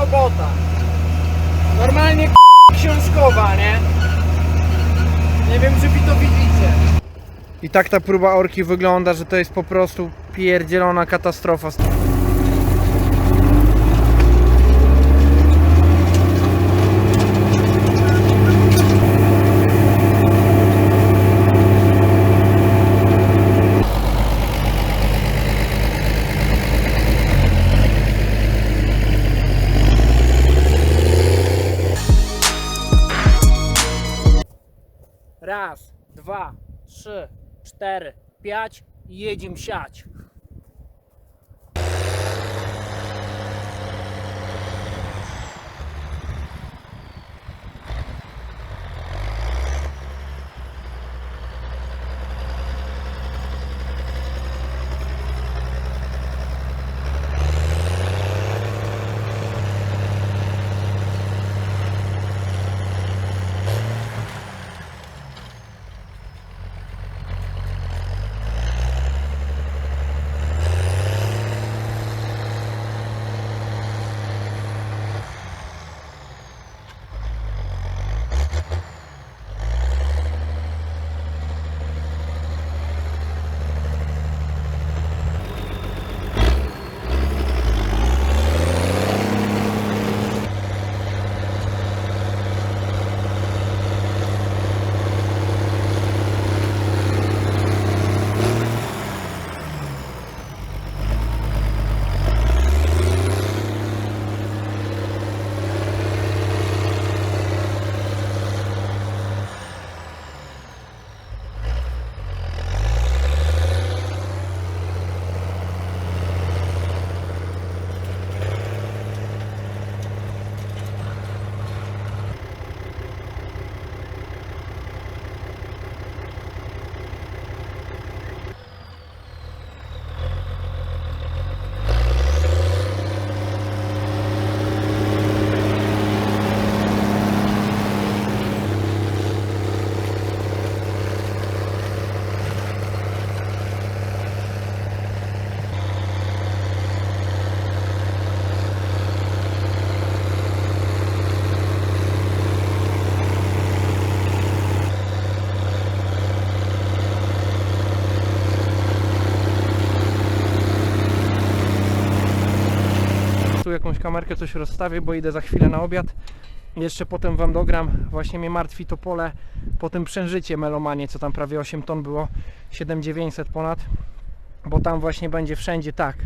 Robota. Normalnie książkowa, nie? Nie wiem, czy wy to widzicie. I tak ta próba orki wygląda, że to jest po prostu pierdzielona katastrofa. Pięć i jedziemy siać. Kamerkę coś rozstawię, bo idę za chwilę na obiad. Jeszcze potem wam dogram. Właśnie mnie martwi to pole po tym przężycie melomanie, co tam prawie 8 ton było, 7900 ponad. Bo tam właśnie będzie wszędzie tak,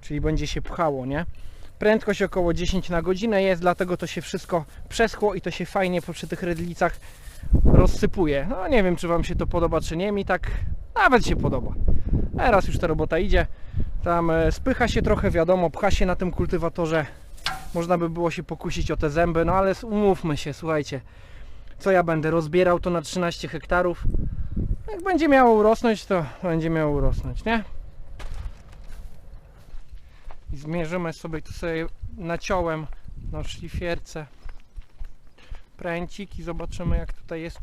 czyli będzie się pchało, nie? Prędkość około 10 na godzinę jest, dlatego to się wszystko przeschło i to się fajnie przy tych redlicach rozsypuje. No nie wiem, czy Wam się to podoba, czy nie. Mi tak nawet się podoba. Teraz już ta robota idzie. Tam e, spycha się trochę, wiadomo, pcha się na tym kultywatorze. Można by było się pokusić o te zęby, no ale umówmy się, słuchajcie. Co ja będę? Rozbierał to na 13 hektarów. Jak będzie miało urosnąć, to będzie miało urosnąć, nie? I zmierzymy sobie tu sobie naciąłem na szlifierce pręcik i zobaczymy jak tutaj jest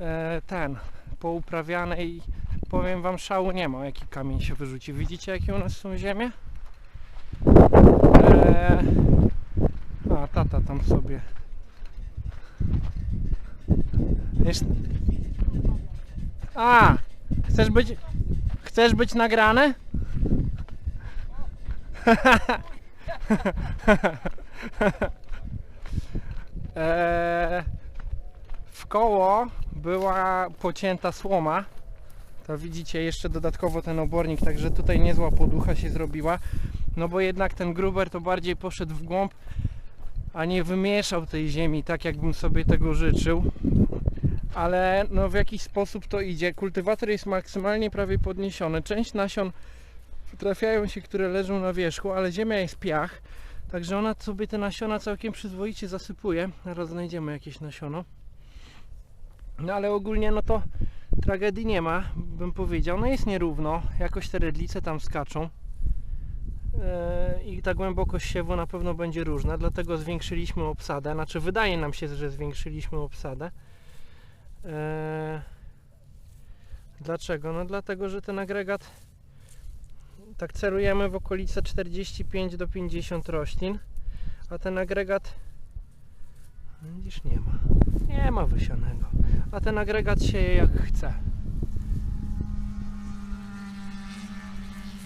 e, ten pouprawiany i powiem wam szału nie ma. Jaki kamień się wyrzuci? Widzicie jakie u nas są ziemie? E, a tata tam sobie. Jest a chcesz być chcesz być nagrany Eee, w koło była pocięta słoma. To widzicie jeszcze dodatkowo ten obornik, także tutaj niezła poducha się zrobiła. No bo jednak ten gruber to bardziej poszedł w głąb, a nie wymieszał tej ziemi tak jakbym sobie tego życzył. Ale no w jakiś sposób to idzie. Kultywator jest maksymalnie prawie podniesiony. Część nasion trafiają się, które leżą na wierzchu, ale ziemia jest piach. Także ona sobie te nasiona całkiem przyzwoicie zasypuje. Zaraz znajdziemy jakieś nasiono. No ale ogólnie no to tragedii nie ma, bym powiedział. No jest nierówno, jakoś te redlice tam skaczą. Eee, I ta głębokość siewu na pewno będzie różna, dlatego zwiększyliśmy obsadę. Znaczy wydaje nam się, że zwiększyliśmy obsadę. Eee, Dlaczego? No dlatego, że ten agregat tak celujemy w okolice 45 do 50 roślin, a ten agregat widzisz nie ma. Nie ma wysianego. A ten agregat sieje jak chce.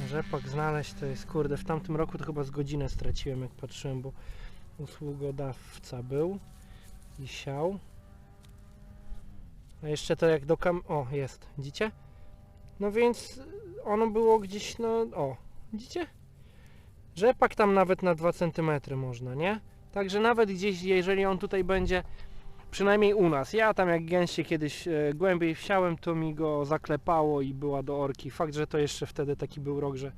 Rzepak znaleźć to jest kurde. W tamtym roku to chyba z godzinę straciłem jak patrzyłem, bo usługodawca był i siał. A jeszcze to jak do kam... O, jest. Widzicie? No więc ono było gdzieś, no... O, widzicie? Rzepak tam nawet na 2 cm można, nie? Także nawet gdzieś, jeżeli on tutaj będzie, przynajmniej u nas, ja tam jak gęście kiedyś e, głębiej wsiałem, to mi go zaklepało i była do orki. Fakt, że to jeszcze wtedy taki był rok, że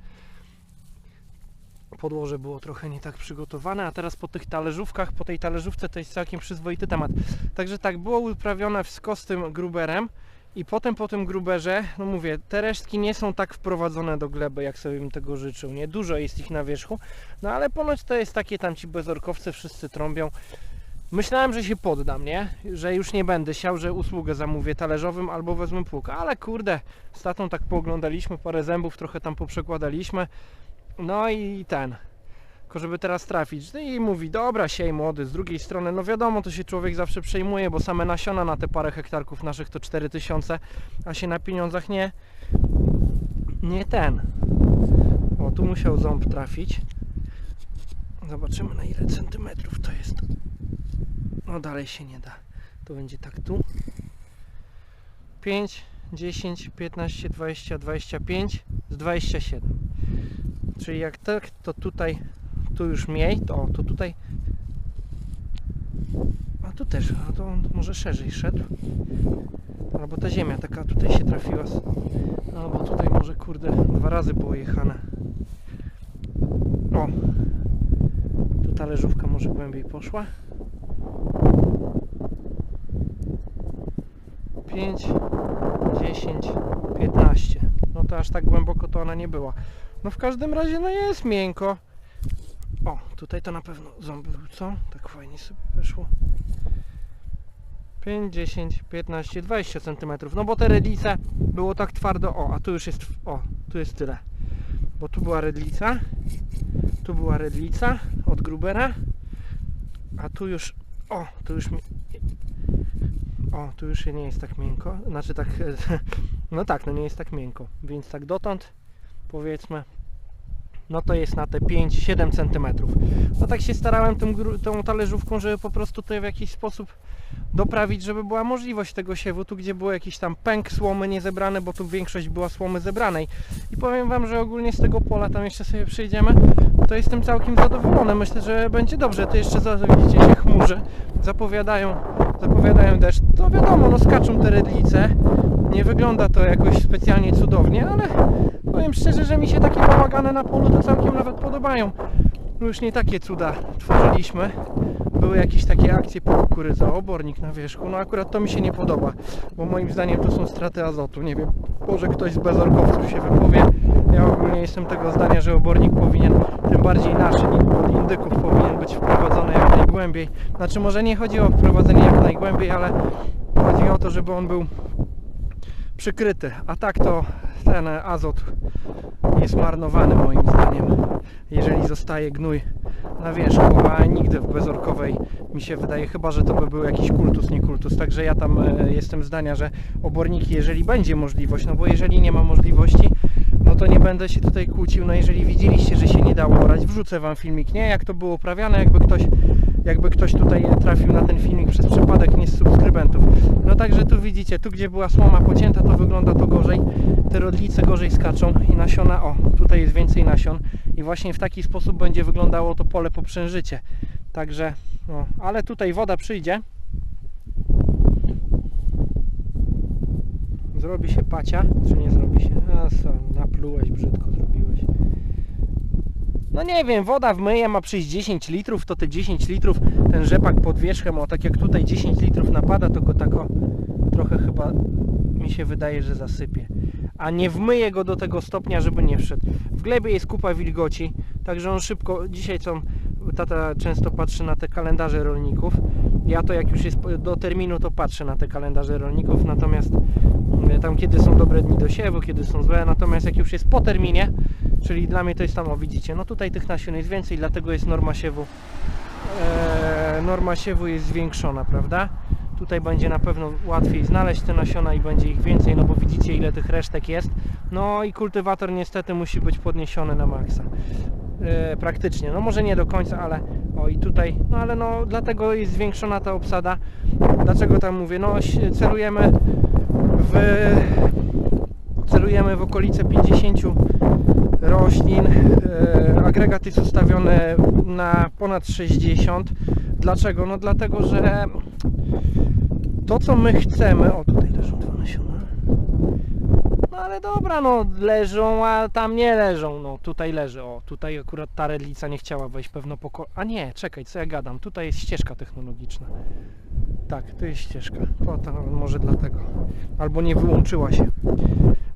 podłoże było trochę nie tak przygotowane, a teraz po tych talerzówkach, po tej talerzówce to jest całkiem przyzwoity temat. Także tak, było uprawione wsko z gruberem i potem po tym gruberze, no mówię, te resztki nie są tak wprowadzone do gleby, jak sobie bym tego życzył, nie? Dużo jest ich na wierzchu, no ale ponoć to jest takie, tam ci bezorkowcy wszyscy trąbią. Myślałem, że się poddam, nie? Że już nie będę siał, że usługę zamówię talerzowym albo wezmę pług, ale kurde, z tatą tak pooglądaliśmy, parę zębów trochę tam poprzekładaliśmy, no i ten. Tylko żeby teraz trafić. No i mówi, dobra, siej młody. Z drugiej strony, no wiadomo, to się człowiek zawsze przejmuje, bo same nasiona na te parę hektarków naszych to 4000, a się na pieniądzach nie. Nie ten. O, tu musiał ząb trafić. Zobaczymy na ile centymetrów to jest. No dalej się nie da. To będzie tak tu. 5, 10, 15, 20, 25 z 27. Czyli jak tak, to tutaj, tu już mniej, to, to tutaj. A tu też, a to on może szerzej szedł. Albo ta ziemia taka tutaj się trafiła. Albo tutaj może kurde dwa razy było jechane. O! Tu talerzówka może głębiej poszła. 5, 10, 15. No to aż tak głęboko to ona nie była. No w każdym razie no jest miękko. O, tutaj to na pewno ząb był, co? Tak fajnie sobie weszło. 5, 10, 15, 20 cm. No bo te redlice było tak twardo. O, a tu już jest. O, tu jest tyle. Bo tu była redlica. Tu była redlica od Grubera. A tu już. O, tu już mi. O, tu już nie jest tak miękko. Znaczy tak. No tak, no nie jest tak miękko. Więc tak dotąd powiedzmy no to jest na te 5-7 cm. No tak się starałem tą talerzówką, żeby po prostu tutaj w jakiś sposób doprawić, żeby była możliwość tego siewu, tu gdzie było jakiś tam pęk słomy niezebrany, bo tu większość była słomy zebranej. I powiem Wam, że ogólnie z tego pola, tam jeszcze sobie przejdziemy, to jestem całkiem zadowolony. Myślę, że będzie dobrze. Tu jeszcze za, widzicie się chmurzy, zapowiadają, zapowiadają deszcz. To wiadomo, no skaczą te rydlice. Nie wygląda to jakoś specjalnie cudownie, ale powiem szczerze, że mi się takie bałagany na polu to całkiem nawet podobają. No już nie takie cuda tworzyliśmy. Były jakieś takie akcje po kukurydza, obornik na wierzchu. No akurat to mi się nie podoba, bo moim zdaniem to są straty azotu. Nie wiem, może ktoś z bezorkowców się wypowie. Ja ogólnie jestem tego zdania, że obornik powinien, tym bardziej nasz od indyków powinien być wprowadzony jak najgłębiej. Znaczy może nie chodzi o wprowadzenie jak najgłębiej, ale chodzi o to, żeby on był przykryty. A tak to ten azot jest marnowany moim zdaniem, jeżeli zostaje gnój na wierzchu, a nigdy w bezorkowej mi się wydaje, chyba że to by był jakiś kultus, nie kultus. Także ja tam e, jestem zdania, że oborniki, jeżeli będzie możliwość, no bo jeżeli nie ma możliwości, no to nie będę się tutaj kłócił. No jeżeli widzieliście, że się nie dało orać, wrzucę wam filmik, nie? Jak to było uprawiane, jakby ktoś, jakby ktoś tutaj trafił na ten filmik przez przypadek nie z subskrybentów. No także tu widzicie, tu gdzie była słoma pocięta, to wygląda to gorzej. Te rodlice gorzej skaczą i nasiona, o, tutaj jest więcej nasion i właśnie w taki sposób będzie wyglądało to pole po przężycie. Także, no, ale tutaj woda przyjdzie. Zrobi się pacia, czy nie zrobi się? A naplułeś, brzydko zrobiłeś. No nie wiem, woda wmyje, ma przyjść 10 litrów, to te 10 litrów, ten rzepak pod wierzchem, o tak jak tutaj 10 litrów napada, to go tako trochę chyba mi się wydaje, że zasypie. A nie wmyje go do tego stopnia, żeby nie wszedł. W glebie jest kupa wilgoci, także on szybko, dzisiaj co tata często patrzy na te kalendarze rolników. Ja to jak już jest do terminu, to patrzę na te kalendarze rolników, natomiast mm, tam kiedy są dobre dni do siewu, kiedy są złe, natomiast jak już jest po terminie, Czyli dla mnie to jest tam, o widzicie, no tutaj tych nasion jest więcej, dlatego jest norma siewu e, norma siewu jest zwiększona, prawda? Tutaj będzie na pewno łatwiej znaleźć te nasiona i będzie ich więcej, no bo widzicie ile tych resztek jest. No i kultywator niestety musi być podniesiony na maksa. E, praktycznie, no może nie do końca, ale o i tutaj, no ale no dlatego jest zwiększona ta obsada. Dlaczego tam mówię? No celujemy w celujemy w okolice 50 roślin. E, Agregat jest na ponad 60. Dlaczego? No dlatego, że to co my chcemy. O, tutaj leżą dwa nasiona. No ale dobra, no leżą, a tam nie leżą. No tutaj leży. O, tutaj akurat ta redlica nie chciała wejść pewno poko. A nie, czekaj, co ja gadam? Tutaj jest ścieżka technologiczna. Tak, to jest ścieżka. To może dlatego. Albo nie wyłączyła się.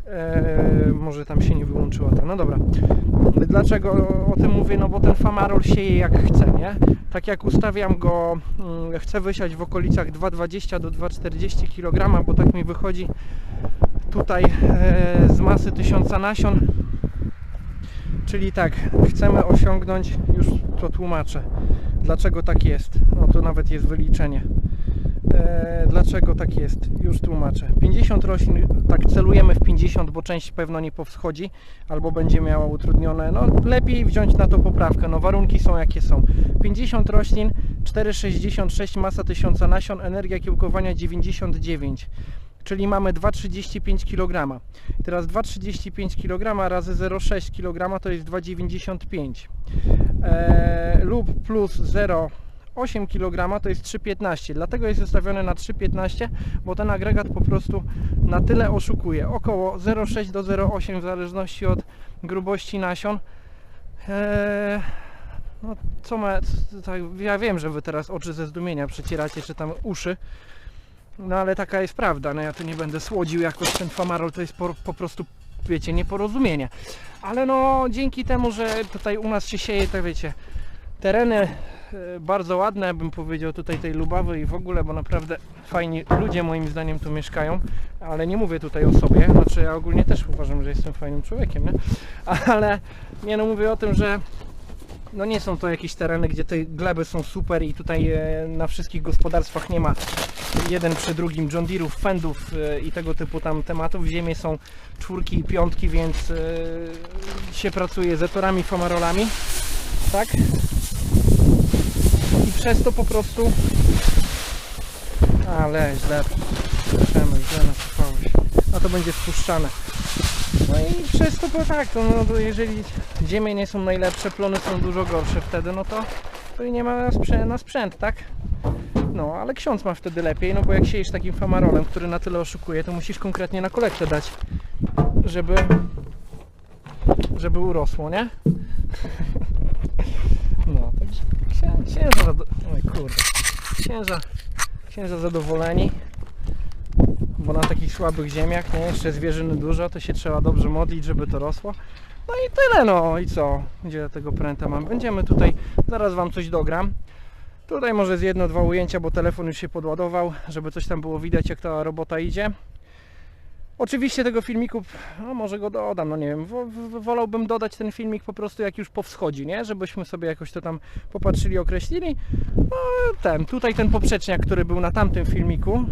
Eee, może tam się nie wyłączyła ta. No dobra. Dlaczego o tym mówię? No bo ten famarol sieje jak chce, nie? Tak jak ustawiam go, mm, chcę wysiać w okolicach 2,20 do 2,40 kg, bo tak mi wychodzi tutaj e, z masy 1000 nasion. Czyli tak, chcemy osiągnąć, już to tłumaczę, dlaczego tak jest. No to nawet jest wyliczenie. E, dlaczego tak jest? Już tłumaczę. 50 roślin, tak celujemy w 50, bo część pewno nie powschodzi albo będzie miała utrudnione. No lepiej wziąć na to poprawkę. No warunki są jakie są. 50 roślin, 4,66 masa 1000 nasion, energia kiełkowania 99. Czyli mamy 2,35 kg. Teraz 2,35 kg razy 0,6 kg to jest 2,95 e, lub plus 0,8 kg to jest 3,15. Dlatego jest ustawiony na 3,15, bo ten agregat po prostu na tyle oszukuje. Około 0,6 do 0,8 w zależności od grubości nasion. E, no co ma, tak, ja wiem, że wy teraz oczy ze zdumienia przecieracie, czy tam uszy. No ale taka jest prawda, no ja tu nie będę słodził jakoś ten famarol, to jest po, po prostu, wiecie, nieporozumienie. Ale no dzięki temu, że tutaj u nas się sieje, to wiecie, tereny e, bardzo ładne, bym powiedział tutaj tej Lubawy i w ogóle, bo naprawdę fajni ludzie moim zdaniem tu mieszkają, ale nie mówię tutaj o sobie, znaczy ja ogólnie też uważam, że jestem fajnym człowiekiem, nie? Ale nie no mówię o tym, że no nie są to jakieś tereny, gdzie te gleby są super i tutaj e, na wszystkich gospodarstwach nie ma jeden przy drugim John Deere'ów, Fendów e, i tego typu tam tematów. W ziemię są czwórki i piątki, więc się pracuje z etorami, famarolami. Tak? Przez to po prostu ale źle Przemek, źle nasypałeś. A to będzie spuszczane. No i przez to, bo tak, to, no, to jeżeli ziemie nie są najlepsze, plony są dużo gorsze wtedy, no to, to i nie ma na sprzęt, na sprzęt, tak? No, ale ksiądz ma wtedy lepiej, no bo jak siejesz takim famarolem, który na tyle oszukuje, to musisz konkretnie na kolektę dać, żeby żeby urosło, nie? No, księ, księża, oj kurde, księża, księża zadowoleni, bo na takich słabych ziemiach, nie, jeszcze zwierzyny dużo, to się trzeba dobrze modlić, żeby to rosło. No i tyle, no i co? Gdzie tego pręta mam? Będziemy tutaj, zaraz Wam coś dogram. Tutaj może z jedno, dwa ujęcia, bo telefon już się podładował, żeby coś tam było widać, jak ta robota idzie. Oczywiście tego filmiku, no może go dodam, no nie wiem, wo- wo- wolałbym dodać ten filmik po prostu jak już po wschodzi, nie? Żebyśmy sobie jakoś to tam popatrzyli, określili. No ten, tutaj ten poprzeczniak, który był na tamtym filmiku,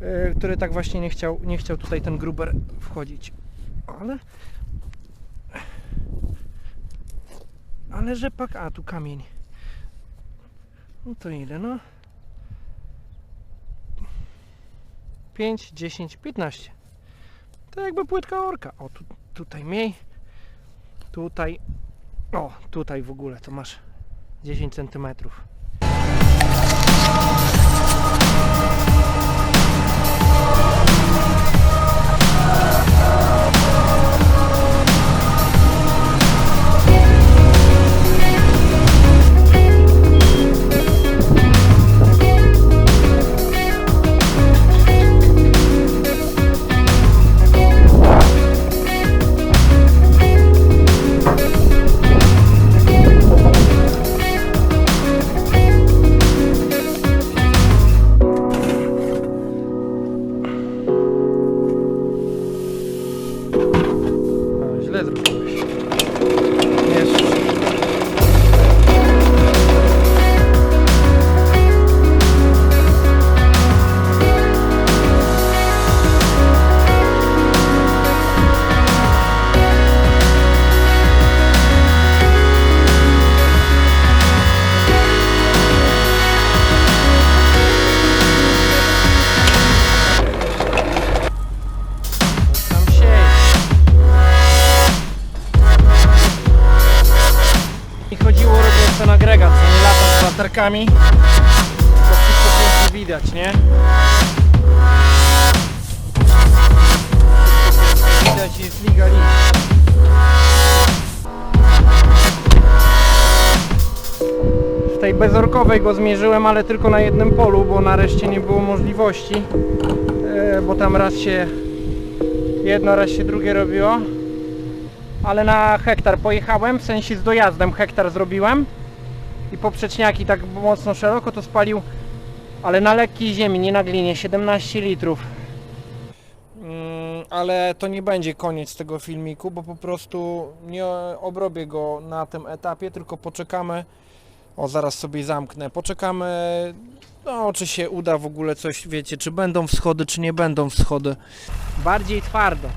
yy, który tak właśnie nie chciał, nie chciał tutaj ten gruber wchodzić. Ale... Ale rzepak, a tu kamień. No to ile, no? 5, 10, 15. To jakby płytka orka. O, tu, tutaj mniej. Tutaj. O, tutaj w ogóle to masz 10 centymetrów. Ale tylko na jednym polu, bo na reszcie nie było możliwości. E, bo tam raz się jedno, raz się drugie robiło. Ale na hektar pojechałem, w sensie z dojazdem hektar zrobiłem. I poprzeczniaki tak mocno szeroko to spalił, ale na lekkiej ziemi, nie na glinie, 17 litrów. Mm, ale to nie będzie koniec tego filmiku, bo po prostu nie obrobię go na tym etapie, tylko poczekamy. O, zaraz sobie zamknę. Poczekamy, no, czy się uda w ogóle coś, wiecie, czy będą wschody, czy nie będą wschody. Bardziej twardo,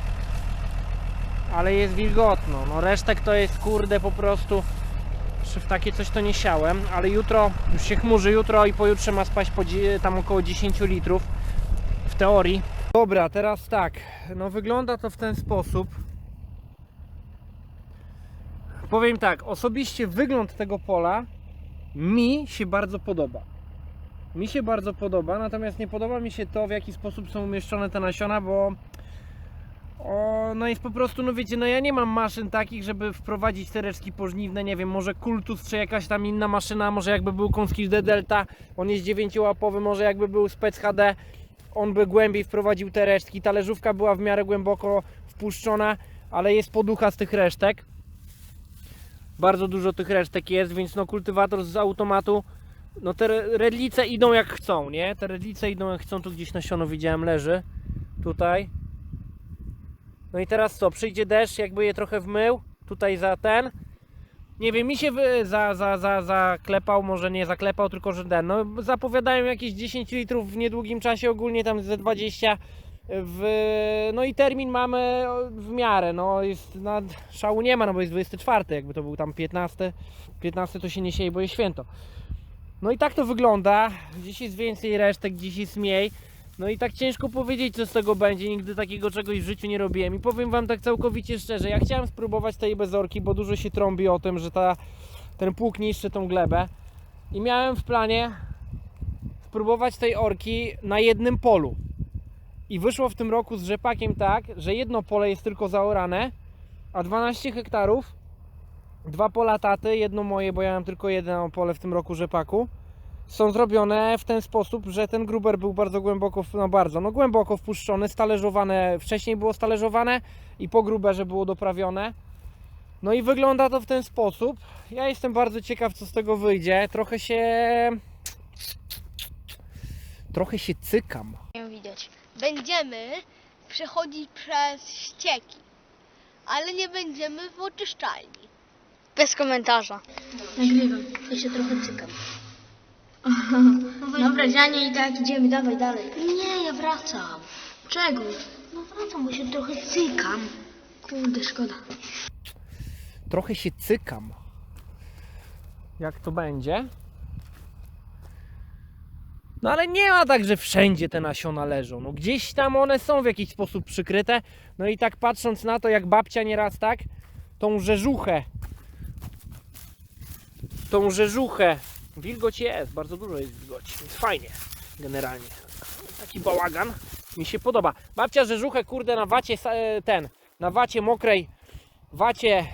ale jest wilgotno. No, resztek to jest kurde po prostu. Jeszcze w takie coś to nie siałem, ale jutro już się chmurzy, jutro i pojutrze ma spaść po, tam około 10 litrów w teorii. Dobra, teraz tak, no wygląda to w ten sposób. Powiem tak, osobiście wygląd tego pola mi się bardzo podoba. Mi się bardzo podoba, natomiast nie podoba mi się to, w jaki sposób są umieszczone te nasiona, bo o, no jest po prostu, no wiecie, no ja nie mam maszyn takich, żeby wprowadzić te resztki pożniwne, nie wiem, może Kultus czy jakaś tam inna maszyna, może jakby był Konskisz D Delta, on jest dziewięciołapowy, może jakby był Spec HD, on by głębiej wprowadził te resztki, talerzówka była w miarę głęboko wpuszczona, ale jest poducha z tych resztek. Bardzo dużo tych resztek jest, więc no kultywator z automatu, no te re- redlice idą jak chcą, nie? Te redlice idą jak chcą, tu gdzieś nasiono widziałem leży, tutaj. No i teraz co, przyjdzie deszcz, jakby je trochę wmył, tutaj za ten. Nie wiem, mi się wy, za, za, za, zaklepał, może nie zaklepał, tylko że ten. No, zapowiadają jakieś 10 litrów w niedługim czasie, ogólnie tam ze 20. W, no i termin mamy w miarę, no jest na szału nie ma, no bo jest 24, jakby to był tam 15, 15 to się nie sieje, bo jest święto. No i tak to wygląda, dziś jest więcej resztek, dziś jest mniej. No i tak ciężko powiedzieć, co z tego będzie. Nigdy takiego czegoś w życiu nie robiłem. I powiem Wam tak całkowicie szczerze, ja chciałem spróbować tej bezorki, bo dużo się trąbi o tym, że ta, ten pług niszczy tą glebę. I miałem w planie spróbować tej orki na jednym polu. I wyszło w tym roku z rzepakiem tak, że jedno pole jest tylko zaorane, a 12 hektarów, dwa pola taty, jedno moje, bo ja mam tylko jedno pole w tym roku rzepaku są zrobione w ten sposób, że ten gruber był bardzo głęboko, no bardzo, no głęboko wpuszczony, stalerzowane, wcześniej było stalerzowane i po gruberze było doprawione. No i wygląda to w ten sposób. Ja jestem bardzo ciekaw, co z tego wyjdzie. Trochę się... Trochę się cykam. Nie widać. Będziemy przechodzić przez ścieki, ale nie będziemy w oczyszczalni. Bez komentarza. Nagrywam, ja się trochę cykam. Dobra, Dzianie i tak idziemy, dawaj dalej. Nie, ja wracam. Czego? No wracam, bo się trochę cykam. Kurde, szkoda. Trochę się cykam. Jak to będzie? No ale nie ma tak, że wszędzie te nasiona leżą. No gdzieś tam one są w jakiś sposób przykryte. No i tak patrząc na to, jak babcia nieraz tak, tą rzeżuchę, tą rzeżuchę, wilgoć jest, bardzo dużo jest wilgoci, jest fajnie generalnie. Taki bałagan mi się podoba. Babcia rzeżuchę, kurde, na wacie e, ten, na wacie mokrej, wacie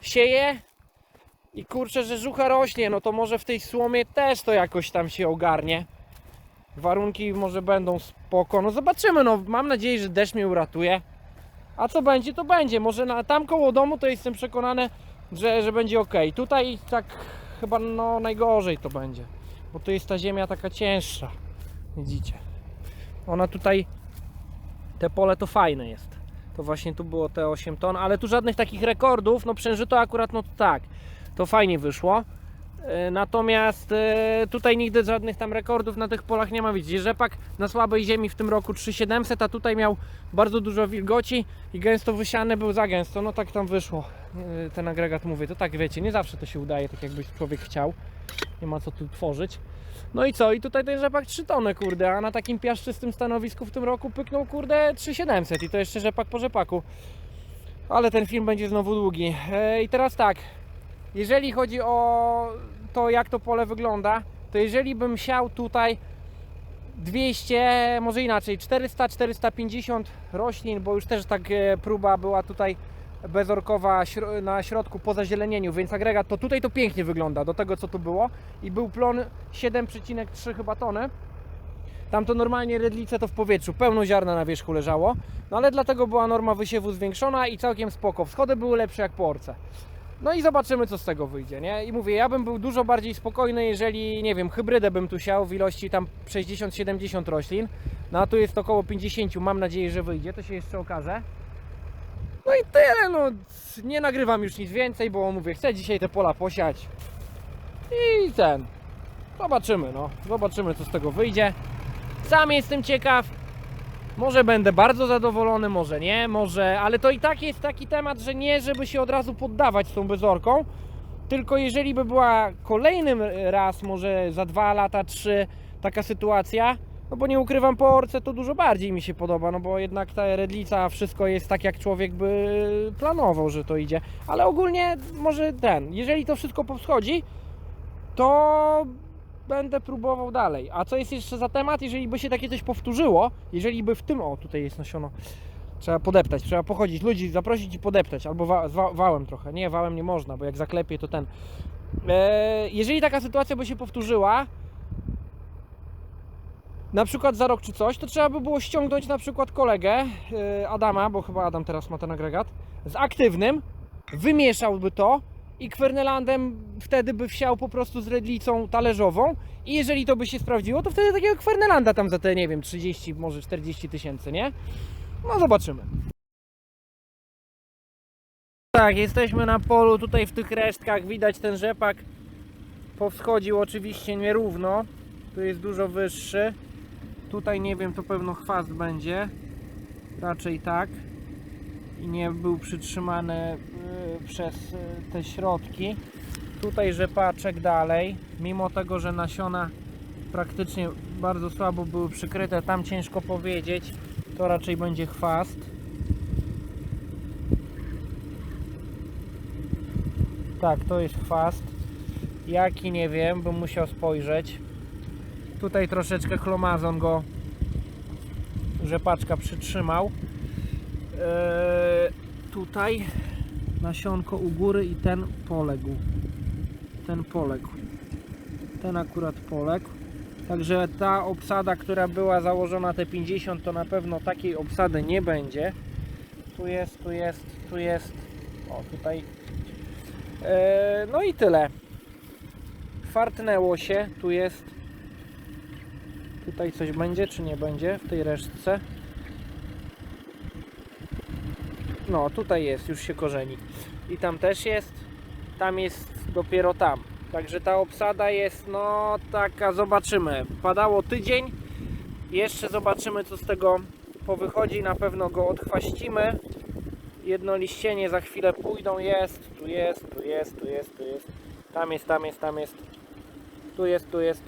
sieje i kurczę, że żucha rośnie, no to może w tej słomie też to jakoś tam się ogarnie. Warunki może będą spoko. No zobaczymy, no mam nadzieję, że deszcz mnie uratuje. A co będzie, to będzie. Może na, tam koło domu to jestem przekonany, że, że będzie ok. Tutaj tak chyba no najgorzej to będzie. Bo tu jest ta ziemia taka cięższa. Widzicie. Ona tutaj, te pole to fajne jest. To właśnie tu było te 8 ton, ale tu żadnych takich rekordów, no przężyto akurat no tak, to fajnie wyszło. E, Natomiast e, tutaj nigdy żadnych tam rekordów na tych polach nie ma. Widzicie, rzepak na słabej ziemi w tym roku 3700, a tutaj miał bardzo dużo wilgoci i gęsto wysiany był za gęsto. No tak tam wyszło. E, Ten agregat mówię, to tak wiecie, nie zawsze to się udaje, tak jakby człowiek chciał. Nie ma co tu tworzyć. No i co? I tutaj ten rzepak 3 tony, kurde, a na takim piaszczystym stanowisku w tym roku pyknął, kurde, 3700 i to jeszcze rzepak po rzepaku. Ale ten film będzie znowu długi. I teraz tak, jeżeli chodzi o to, jak to pole wygląda, to jeżeli bym siał tutaj 200, może inaczej, 400-450 roślin, bo już też tak e, próba była tutaj bezorkowa na środku po zazielenieniu, więc agregat to tutaj to pięknie wygląda do tego co tu było i był plon 7,3 chyba tony. Tam to normalnie redlice to w powietrzu, pełno ziarna na wierzchu leżało, no ale dlatego była norma wysiewu zwiększona i całkiem spoko. Wschody były lepsze jak po orce. No i zobaczymy co z tego wyjdzie, nie? I mówię, ja bym był dużo bardziej spokojny, jeżeli, nie wiem, hybrydę bym tu siał w ilości tam 60-70 roślin. No a tu jest około 50, mam nadzieję, że wyjdzie, to się jeszcze okaże. No i tyle, no nie nagrywam już nic więcej, bo mówię, chcę dzisiaj te pola posiać. I ten, zobaczymy, no, zobaczymy co z tego wyjdzie. Sam jestem ciekaw, może będę bardzo zadowolony, może nie, może, ale to i tak jest taki temat, że nie, żeby się od razu poddawać z tą bezorką, tylko jeżeli by była kolejnym raz, może za dwa lata, trzy, taka sytuacja, no bo nie ukrywam, po orce to dużo bardziej mi się podoba, no bo jednak ta redlica, wszystko jest tak, jak człowiek by planował, że to idzie, ale ogólnie może ten, jeżeli to wszystko powschodzi, to będę próbował dalej. A co jest jeszcze za temat, jeżeli by się takie coś powtórzyło, jeżeli by w tym, o tutaj jest nasiono, trzeba podeptać, trzeba pochodzić, ludzi zaprosić i podeptać, albo wa, wa, wałem trochę, nie, wałem nie można, bo jak zaklepie to ten. E, jeżeli taka sytuacja by się powtórzyła, na przykład za rok czy coś, to trzeba by było ściągnąć na przykład kolegę e, Adama, bo chyba Adam teraz ma ten agregat, z aktywnym, wymieszałby to i Kwernelandem wtedy by wsiał po prostu z redlicą talerzową i jeżeli to by się sprawdziło, to wtedy takiego Kwernelanda tam za te, nie wiem, 30, może 40 tysięcy, nie? No zobaczymy. Tak, jesteśmy na polu, tutaj w tych resztkach widać ten rzepak powschodził oczywiście nierówno, tu jest dużo wyższy. Tutaj nie wiem, to pewno chwast będzie, raczej tak i nie był przytrzymany przez y, te środki. Tutaj rzepaczek dalej, mimo tego, że nasiona praktycznie bardzo słabo były przykryte, tam ciężko powiedzieć, to raczej będzie chwast. Tak, to jest chwast. Jaki nie wiem, bym musiał spojrzeć. Tutaj troszeczkę chlomazon go rzepaczka przytrzymał. Eee, tutaj nasionko u góry i ten poległ. Ten poległ. Ten akurat poległ. Także ta obsada, która była założona te 50, to na pewno takiej obsady nie będzie. Tu jest, tu jest, tu jest. O, tutaj. Eee, no i tyle. Fartnęło się. Tu jest. Tutaj coś będzie, czy nie będzie w tej resztce? No, tutaj jest, już się korzeni. I tam też jest. Tam jest dopiero tam. Także ta obsada jest, no taka, zobaczymy. Padało tydzień. Jeszcze zobaczymy, co z tego powychodzi. Na pewno go odchwaścimy. Jedno liścienie za chwilę pójdą. Jest, tu jest, tu jest, tu jest, tu jest. Tam jest, tam jest, tam jest. Tu jest, tu jest.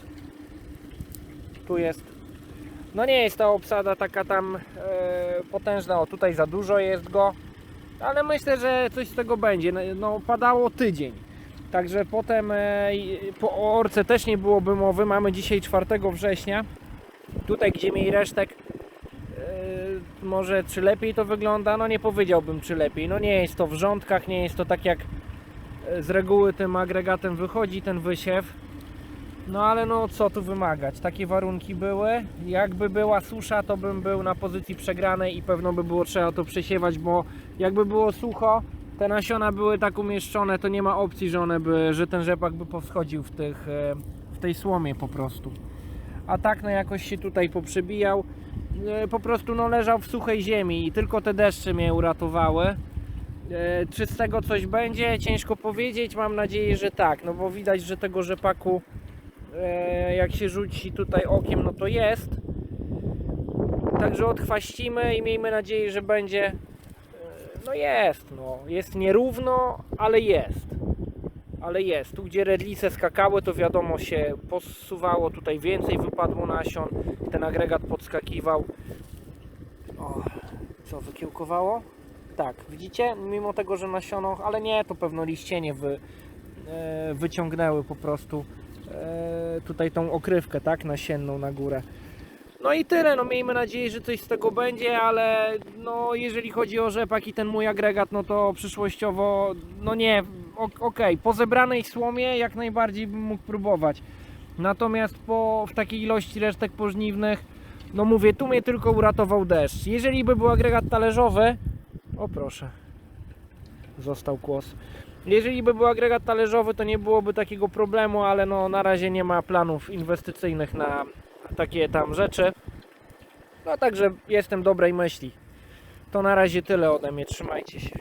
Tu jest. No nie jest ta obsada taka tam e, potężna. O, tutaj za dużo jest go. Ale myślę, że coś z tego będzie. No, No, padało tydzień. Także potem e, po orce też nie byłoby mowy. Mamy dzisiaj 4 września. Tutaj, gdzie mieli resztek, e, może czy lepiej to wygląda? No nie powiedziałbym, czy lepiej. No nie jest to w rządkach, nie jest to tak jak e, z reguły tym agregatem wychodzi ten wysiew. No ale no co tu wymagać? Takie warunki były. Jakby była susza, to bym był na pozycji przegranej i pewno by było trzeba to przesiewać, bo jakby było sucho, te nasiona były tak umieszczone, to nie ma opcji, że one by, że ten rzepak by powschodził w, tych, e, w tej słomie po prostu. A tak no jakoś się tutaj poprzebijał. E, Po prostu no leżał w suchej ziemi i tylko te deszcze mnie uratowały. E, Czy z tego coś będzie? Ciężko powiedzieć. Mam nadzieję, że tak, no bo widać, że tego rzepaku jak się rzuci tutaj okiem, no to jest. Także odchwaścimy i miejmy nadzieję, że będzie. e, No jest, no. Jest nierówno, ale jest. Ale jest. Tu gdzie redlice skakały, to wiadomo się posuwało, tutaj więcej wypadło nasion. Ten agregat podskakiwał. O, co, wykiełkowało? Tak, widzicie? Mimo tego, że nasiono, ale nie, to pewno liście nie wy, e, wyciągnęły po prostu e, tutaj tą okrywkę, tak, nasienną na górę. No i tyle, no miejmy nadzieję, że coś z tego będzie, ale no jeżeli chodzi o rzepak i ten mój agregat, no to przyszłościowo, no nie, okej, po zebranej słomie jak najbardziej bym mógł próbować. Natomiast po, w takiej ilości resztek pożniwnych, no mówię, tu mnie tylko uratował deszcz. Jeżeli by był agregat talerzowy, o proszę, został kłos. Jeżeli by był agregat talerzowy, to nie byłoby takiego problemu, ale no na razie nie ma planów inwestycyjnych na takie tam rzeczy. No także jestem dobrej myśli. To na razie tyle ode mnie, trzymajcie się.